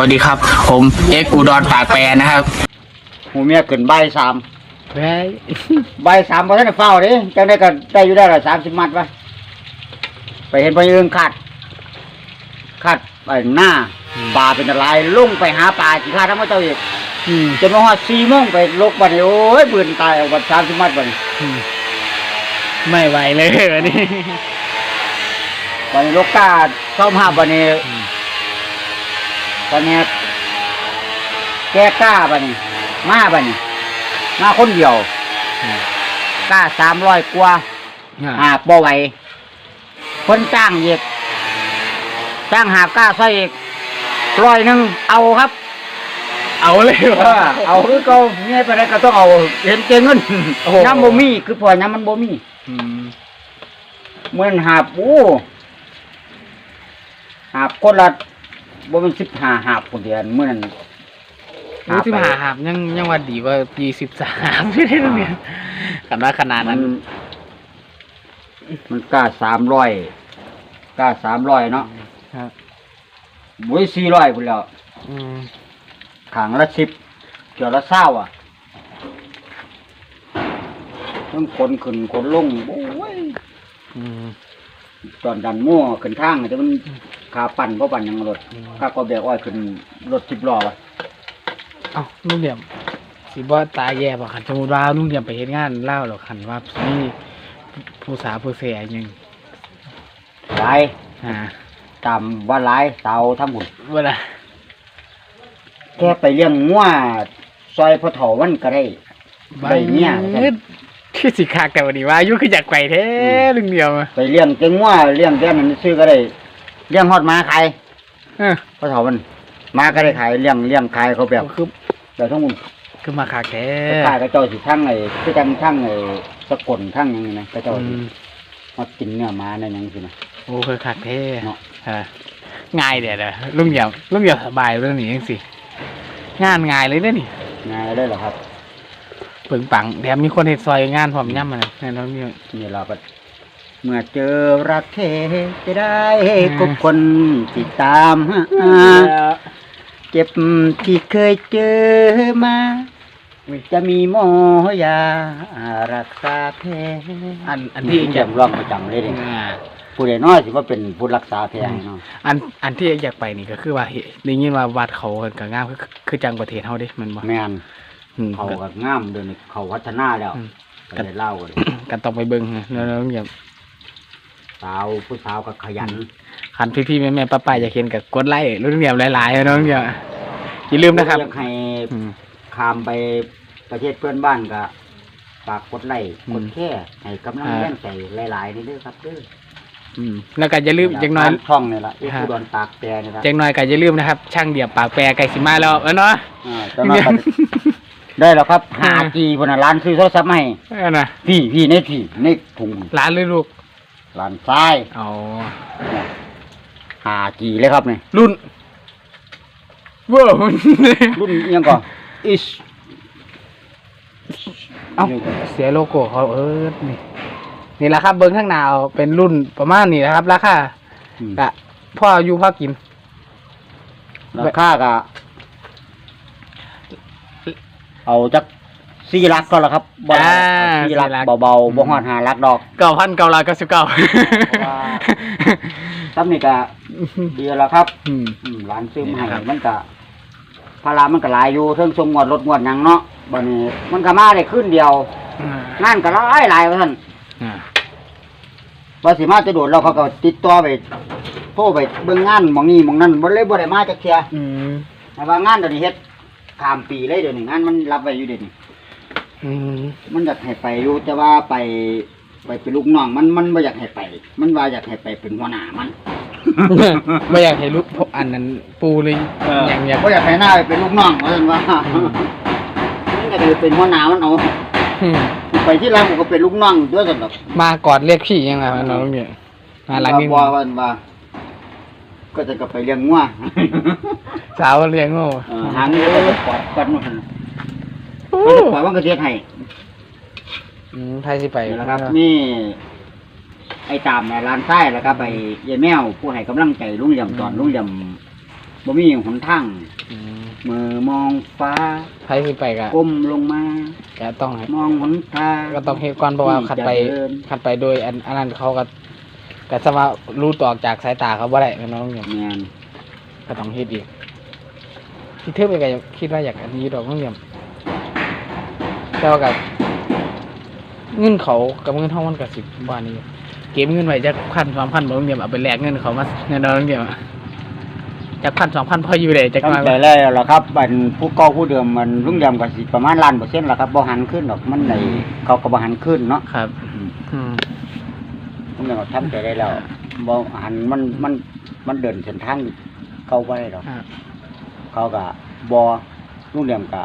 วัสดีครับ ผมเอ็กอูดอนปากแปรนะครับหูเมียขึ้นใบายสามแพ้ใบายสามพอท่านได้เฝ้าเดิจังได้ก็ได้อยู่ได้ละสามสิบมัดวะไปเห็นพยืนขาดขาดไปหน้าปลาเป็นอะไรลงไปหาปลาจีคาทั้งมาเจ้าอีกอืมจนมาฮอดสี่โมงไปลกบัดนี้โอ้ยบืนตายเอาบัดสามสิบมัดบัดนี้อืมไม่ไหวเลยวันนี้บัดนี้ลกกาเข้ามาบัดนี้ บัดนี้แกกล้าบัดนี้มาบัดนี้มาคนเดียวกล้าสามร้อยกว่าหาบบ่ไหวคนจ้างอีกจ้างหาบกล้าใส่อีกร้อยหนึ่งเอาครับ เอาเลยเอวะอเอาคือเก่าเนี่ยไปไหนก็ต้องเอาเห็นเจเงินโอ้โหน้ำบ่มีคือพอน้ำมันบ่มีอืมเหมือนหาบอู้หาบคนละ บ่มันสิบห้าหาบคนเดียวเมื่อนั้นรู้ที่ไปมหาหาบยังยังว่าดีกว่าปีสิบสามไม่ได้ตรงเนี้ยขนาดขนาดมันั้นน มันกล้าสามร้อยกล้าสามร้อยเนาะครับ บุ้ยสี่ร้อยพุ่นแล้วอืมขังละสิบเกี่ยวละเศร้าอะต้องคนขึ้นคนลงโอ้ยอืมตอนดันมั่วขึ้นทางแต่มัน ขาปั่นเพราะปั่นหยังรถอืมข้าก็แบกอ้อยขึ้นรถสิบล้อวะเอ้าลุงเดี่ยมสิบ่ตายแย่บ่คันสมมุติว่าลุงเดี่ยมไปเฮ็ดงานเล่าวหรอกคันว่ามีผู้สาวผู้เสียอย่างหนึงหลายอ่าตามว่าหลายเตาทำบุญเวลาแค่ไปเลี้ยงงัวซอยพอเถามันก็ได้ได้เนี่ยบ้าคือสิคักแต่วันนี้ว่าอายุคืออยากไปแท้ลุงเดี่ยมอะ ไปเลี้ยงเจ้งงัวเลี้ยงแก่มันซื้อก็ได้ เลี้ยงฮอดหมาขายเออพอเถามันหมาก็ได้ขายเลี้ยงเลี้ยงขายเขาแบบคือแบบทั้งหมดคือมาคักแท้ขายกระเจ้าสิทั้งไอ้คือจังทั้งไอ้สะกลทั้งหยังนี่นะกระเจ้าอืสิมมากินเนื้อหมาในหยังสินะโอ้คือคักแท้เนาะฮะง่ายเดี๋ยวเด้อลุงเดี่ยมลุงเดี่ยมสบายเรื่องนี้จังสิงานง่ายเลยเด้อนี่ง่ายได้เหรอครับปึงปังแถมมีคนเฮ็ดซอยงานพร้อมย่ำมันแน่นอนนี่นี่เราก็ เมื่อเจอรักเทจะได้กบคนติดตามหาเจ็บที่เคยเจอมา จะมีหมอยารักษาแผลอันอันที่ที่อจะยากร้องประจำเลยเด้อ่าผู้ใดน้อยสิว่าเป็นผู้รักษาแผลให้เนาะอันอันที่อยากไปนี่ก็คือว่าเห็นได้ยินว่าวัดเขาก็งามคือคือจังประเทศเฮาเด้แมันบ่แม่นอืมเขาก็ก็งามเดินเขาพัฒนาแล้วอืมก็ได้เล่ากันกันต้องไปเบิ่งนะแล้วลุงเดี่ยม สาวผู้สาวก็ขยันคันพี่ๆแม่ๆป้าๆอยากเห็นก็กดไลค์ลุงเดี่ยมหลายๆนะลุงเดี่ยมอย่าลืมนะครับอยากให้อืมข้ามไปประเทศเพื่อนบ้านก็ฝากกดไลค์อืมกดแค่ให้กำลังอ่า แรงใจหลายๆนี่เด้อครับเด้ออืมแล้วก็อย่าลืมจังน้อยตามช่องนี่ล่ะที่ฮะผู้ดอนปากแปรนี่ล่ะจังน้อยก็อย่าลืมนะครับ ช่างเดียบปากแปรไก่สิมาแล้วเออเนาะ อ่าจะมากันได้แล้วครับหาจีพนนะร้านซื้อโทรศัพท์มาให้ เออนะพี่พี่ในที่ในถุงร้านเลยลูก ร้านซ้ายเอาหาจีเลยครับนี่รุ่นเว้าวรุ่นอิหยังก่อนอิสเอ้าเสียโลโก้เขาเออนี่นี่แหละครับเบิ้งข้างหนาวเป็นรุ่นประมาณนี้นะครับ ราคาอืมกะพ่ออยู่พ่อกิน ราคาก็เอาจัก สี่ลักก็แล้วครับบ่อ่าสี่ลักสี่ลัก เบาๆบ่ฮอดหาลักดอกเก้าพันเก้าร้อยเก้าสิบเก้าว่าซ้ำนี่ก็ดีแล้วครับ อืม อืมร้านซื้อมานี่ให้นะครับ มันก็ภาระมันก็หลายอยู่เทิงทรงงวดรถงวดหยังเนาะบัดนี้มันก็มาได้ขึ้นเดียวอ่างานก็หลายหลายว่าซั่นอ่าว่าสิมาจะโดดเราเขาก็ติดต่อไปโทรไปเบิ่งงานหม่องนี้หม่องนั้นบ่เลยบ่ได้มาจักเที่ยอืมแต่ว่างานเดี๋ยวนี้เฮ็ดข้ามปีเลยเดี๋ยวนี้งานมันรับไว้อยู่เดี๋ยวนี้ อืมมันอยากให้ไปอยู่แต่ว่าไป ไปเป็นลูกน้องมันมันบ่อยากให้ไป มันว่าอยากให้ไปเป็นหัวหน้ามันไม่อยากให้ลูกพวกอันนั้นปูเลยอย่างอยากบ่อยากให้หน้าไปเป็นลูกน้องว่าซั่นว่ามันก็เลยเป็นหัวหน้ามันเอาอืมไปที่ร้านผมก็เป็นลูกน้องด้วยกันดอกมากอดเรียกพี่ยังไงน้องเนี่ยมาหลังนี้ว่าว่าว่า ก็จะกลับไปเลี้ยงงัวสาวเลี้ยงโง่เออหาเงินก็จะปล่อยกันหมด นั่นก็จะปล่อยว่ากระเทียมให้อืมไทยสิไปนะครับ นี่ ไอ้ตามในร้านไส้แล้วก็ไปยายแมวผู้ให้กำลังใจลุงเหลี่ยมตอนลุงเหลี่ยมบ่มีหนทางอืมมือมองฟ้าไผสิไปก็ก้มลงมา ก็ต้องให้มองหนทาง ก็ต้องเฮ็ดก่อนเพราะว่าคันไปที่จะเดินคันไปโดยอันอันนั้นเขาก็ก็จะว่ารู้ตออกจากสายตาเขาบ่ได้แม่น้องเนี่ยแม่นก็ต้องเฮ็ดอีกพี่เทิบไปก็คิดว่าอยากอันนี้ดอกน้องเนี่ย แต่ว่ากับเงินเขากับเงินเฮามันก็สิบ่านี้เก็บเงินไว้จักพันสองพันบ่ต้องเดียวเอาไปแลกเงินเขามาเงินเราต้องเดียวจักพันสองพันพออยู่ได้จักตั้งมาแต่แรกแล้วครับบันผู้เก่าผู้เดิมมันลุงยำก็สิประมาณล้านเปอร์เซ็นต์แล้วครับบ่หันขึ้นดอกมันในเขาก็บ่หันขึ้นเนาะครับอืมลุงยำก็ทำใจได้แล้วบ่หันมันมันมันเดินเส้นทางเก่าบ่ได้ดอกครับเขาก็บ่ลุงยำก็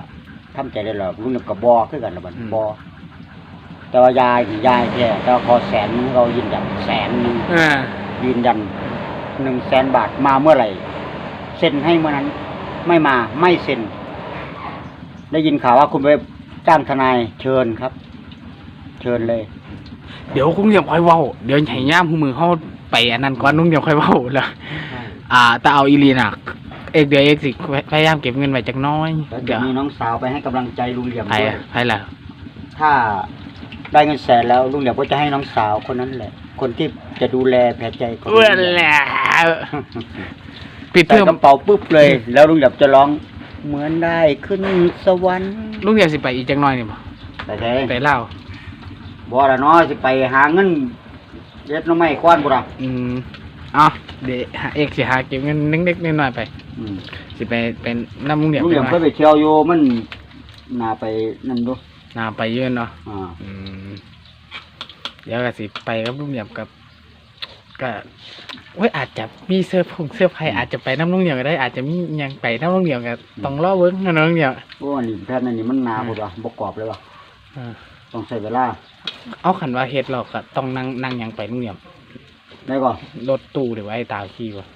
ทำใจได้แล้วลุงยำก็บ่คือกันละบัดบ่แต่ว่ายายนี่ยายแค่แต่ว่าขอแสนนึงเรายืนยันแสนหนึงอ่ายืนยันหนึ่งแสนบาทมาเมื่อไหร่เซ็นให้เมื่อนั้น ไม่มาไม่เซ็น ได้ยินข่าวว่าคุณไปจ้างทนายเชิญครับ เชิญเลย เดี๋ยวคุณเดียวค่อยเว้า เดี๋ยวให้ย่ามหูมือเฮาไปอันนั้นก่อนลุงเดียวค่อยเว้าแล้วอ่าแต่เอาอีหลีน่ะ เอกเดี๋ยวเอกสิพยายามเก็บเงินไว้จักหน้อยแล้วเดี๋จะยวมีน้องสาวไปให้กำลังใจลุงเหลี่ยมไผด้วยไผล่ะถ้าได้เงินแสนแล้วลุงเหลี่ยมก็จะให้น้องสาวคนนั้นแหละ คนที่จะดูแลแผลใจของลุงเว้ยเหลี่ยมแหละปิดใส่เทอมกระเป๋าปุ๊บเลย แล้วลุงเหลี่ยมจะร้องเหมือนได้ขึ้นสวรรค์ลุงเดียวสิไปอีกจักหน้อยนี่บ่แต่ใช่ไปเล่าวบ่ละเนาะสิไปหาเงินเย็ดหน้ำไม้คว้านบุระอืมเอาเดี๋ยวหาเอกสิหาเก็บเงินเล็กๆน้อยๆไปอืม สิไปเป็นน้ำลุงเดียวลุงเหลี่ยมไปเคยไปเที่ยวอยู่มันน่าไปนั่นดูนาไปเยือนเนาะอ่าอืมเดี๋ยวก็สิไปกับลุงเดียมกับก็เว้ยอาจจะมีเสื้อผงเสื้อไผ่อาจจะไปน้ำลุงเดียวก็ได้ อาจจะมีอิหยังไปน้ำลุงเดียวก็ต้องรอเวิ้งนะน้องเดียวโอ้อันนี้แพทย์นั่นนี่มันหนาบุระบกกรอบเลยว่ะอ่าต้องใช้เวลา เอาขันว่าเฮ็ดเราก็ต้องนั่งนั่งหยังไปลุงเดียมได้ก่อนรถตู้หรือว่าไอ้ตาขี่วะ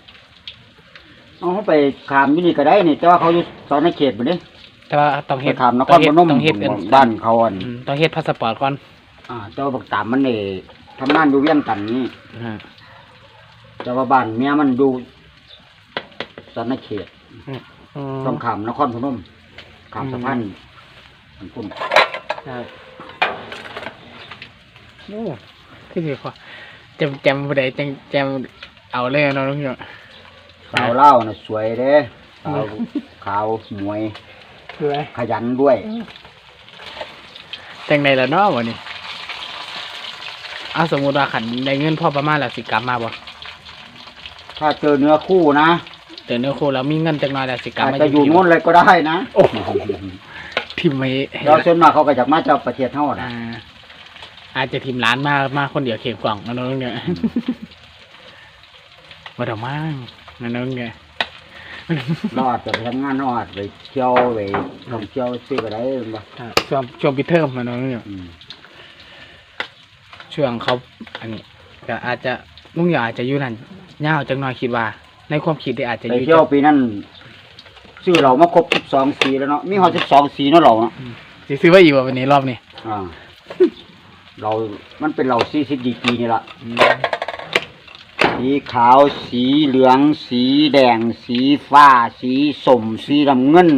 เอาเขาไปขามอยู่นี่ก็ได้นี่ แต่ว่าเขาอยู่ตอนในเขตบ่เด้แต่ว่าต้องไปเฮ็ดขามนคต้อรงเฮ็พดนมต้องเฮ็ดอันบ้านเขาอันอืมต้องเฮ็ดพาสปอร์ตก่อนอ่าแต่ว่าบักตามมันนี่ทำงานอยู่เวียงจันทน์นี่อ่าแต่ว่าบ้านเมียมันดูตอนในเขต อืมต้องขามนครพนมขามสะพานอันพุ่นใช่โอ้คือสิขอจำจำผู้ใดจังจำเอาเลยเนาะลุงเดียว สาวเล่าวน่ะสวยเด้สาวขาวหมวยคือไขยันด้วยจังใดล่ะเนาะวันนี้เอาสมมุติว่าขันได้เงินพอประมาณแล้วสิกลับมาบ่ถ้าเจอเนื้อคู่นะเดี๋ยวเนื้อคู่แล้วมีเงินจักหน่อยแล้วสิกลับอาจมาจะอยู่โน่นเลยก็ได้นะโอ้โหทิมไว้ให้เราส่วนมากเขาก็จากมาจากประเทศเท่าอ่านะอาจจะทิมร้านมามาคนเดียวเข็มกล่องนะน้องเนี่ยมาดอกมั่ง นะน้องเนี่ยเราอาจจะไปทำงานเราอาจไปเที่ยวไปท่องเที่ยวซื้อก็ได้บ่อ่าช่วงช่วงปิดเทอมนะน้องเนี่ยอืมช่วงเขาอันนี้ก็อาจจะลุงอยากอาจจะอยู่นั่นยาวจังหน่อยคิดว่า ในความคิดที่อาจจะอไปยู่เที่ยวปีนั้นซื้อเรามาครบ12สีแล้วเนาะมีฮอด12สีเนาะเราเนาะสิซื้อไว้อีกว่าวันนี้รอบนี้อ่าเรา มันเป็นเรา40ดีกรีนี่ล่ะ สีขาว สีเหลือง สีแดง สีฟ้า สีส้มสีน้ำเงิน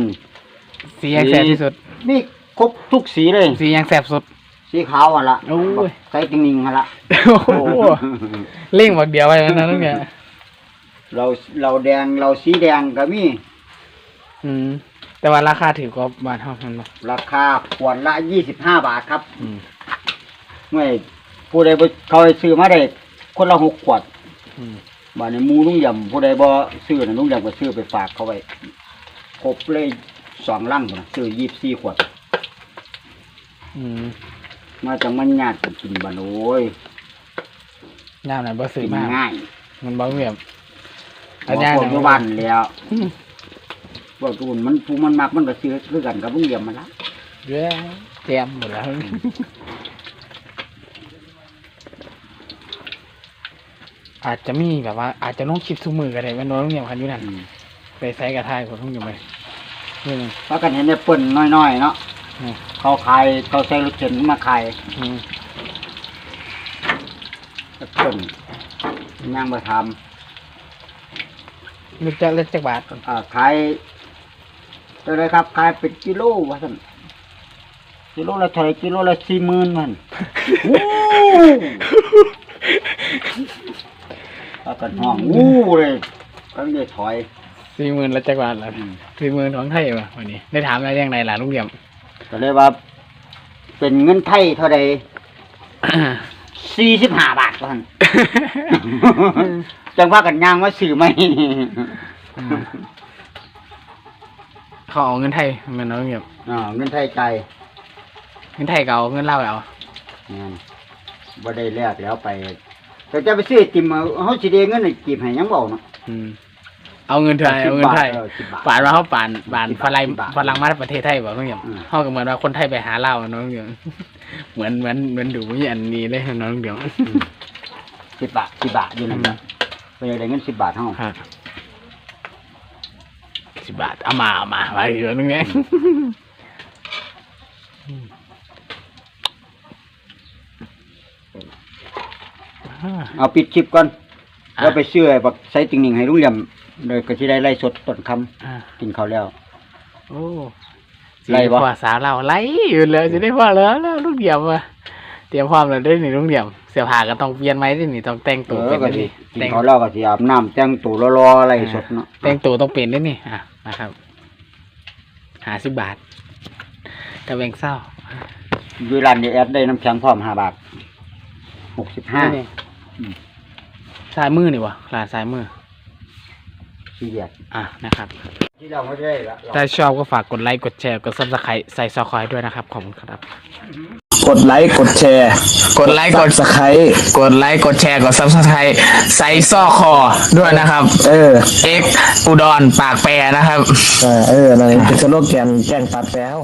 สียังแสบที่สุดมีครบทุกสีเลย สียังแสบสุด สีขาวอะละโอ้ยใส่ติงนิงอะละโอ้โหเล่งบอกเดียวไว้แล้วนะน้องเนี่ยเราเราแดงเราสีแดงก็มีอืม แต่ว่าราคาถือกว่าบาทเท่านั้นบ่ราคาขวดละยี่สิบห้าบาทครับ อืมเมื่อผู้ใดบ่เขาให้ซื้อมาได้คนละหกขวดอืม บาดในหมูลุงยำผู้ใดบ่ซื้อนะลุงยำก็ซื้อไปฝากเขาไว้ครบเลยสองลังพุ่นน่ะซื้อยี่สิบสี่ขวดอืมมาจังมันยากกันกินบ้านโอ้ยยามไหนบ่ซื้อกินมากง่ายมันบ่เหวี่ยมพอพวกอยู่บ้านแล้วพวกทุนมันผู้มันมักมันก็ซื้อคือกันกับลุงยำมันละเย้แจมหมดแล้ว อาจจะมีแบบว่าอาจจะลงคลิปทุกมือก็ได้แม่นบ่ต้องเหวี่ยมคันอยู่นั่นอืมไปใส่กระทายของต้องอยู่ไหมนี่นึงเพราะกันเห็นได้เปิ้นน้อยๆเนาะอืม เขาขายเขาใส่ลูกเข็นมาขายอืมเปิ้นย่างมาทนึกจะเล็กจักบาทอ่าขายเท่าไหรครับขายเป็นกิโลว่าสั่นกิโลละเท่าไหรกิโลละสี่หมื่นมันวู้แล้วกันห้องวู้เลยก็เลยถอย สี่หมื่นละจักบาทละอืม สี่หมื่นของไทยวะวันนี้ ได้ถามอะไรยังไงล่ะลุงเดี่ยม ก็เลยว่า เป็นเงินไทยเท่าใดสี่สิบห้าบาทว่าซั่น จังว่ากันย่างว่าสื่อไหม เขาเอาเงินไทยแมันเอาลุงเดี่ยมอ่าเงินไทยใจายเงินไทยก็เอาเงินเล่าวเอางั้นบ่ได้แลกแล้วไป แต่จะไปซื้อไอติมเอาเฮาสิได้เงินไอ้กีบให้ยังเบาเนาะ อืมเอาเงินไทยเอาเงินไทยเออ10บาทป่านว่าเขาป่านป่านสิบฝบาทรั่งสิบบาทฝรั่งมาประเทศไทยบอกลุงเดี่ยมอืม เขาก็เหมือนว่าคนไทยไปหาเล่าวอะเน้องเดี่ยมเหมือนเหมือนเหมือนดูมีอันนี้เลยเน้องเดี่ยมสิบบาทสิบบาทอยู่นั่นแหละไปได้เงินสิบบาทเฮาฮะสิบบาทเอามาเอามาไว้เดี๋ยวนึงไง เอาปิดคลิปก่อนอะ แล้วไปซื้อไอ้บักไซติงหนิงให้ลุงเหลี่ยมเลยก็สิได้ไล่สดต้นคำอ่ากินข้าวแล้ว โอ้ไล่บ่ภาษาเราไล่อยู่เลยจะได้พอแล้วแล้วลูกเดียวมาเตรียมพร้อมแล้วได้หนิลูกเดียวเสื้อผ้าก็ต้องเปลี่ยนไหมได้หนิต้องแต่งเอตัวอเป็นก็ได้สิดิกินแต่งข้าวแล้วก็สิอาบน้ำแต่งตัวรอๆไล่สดเนาะแต่งตัวต้องเปลี่ยนได้นี่อะนะครับหาสิบบาทกระแบงเศร้าอยู่ร้านนี้แอดได้น้ำแข็งพร้อมห้าบาท หกสิบห้า นี่ซ้ายมือนี่วะร้านซ้ายมือ สี่เหลี่ยมอะนะครับ ที่เราไม่ได้ละถ้าชอบก็ฝากกดไลค์ กดแชร์ กดซับสไครต์ใส่ซอคอยด้วยนะครับ ขอบคุณครับ กดไลค์กดแชร์ กดไลค์กดสไครต์กดไลค์ กดแชร์ กดซับสไครต์ใส่ซอกคอด้วยนะครับ เออ เอ็กอุดรปากแปรนะครับ เออเออนั่นเป็นสโลแกนแกล้งตัดแป้ว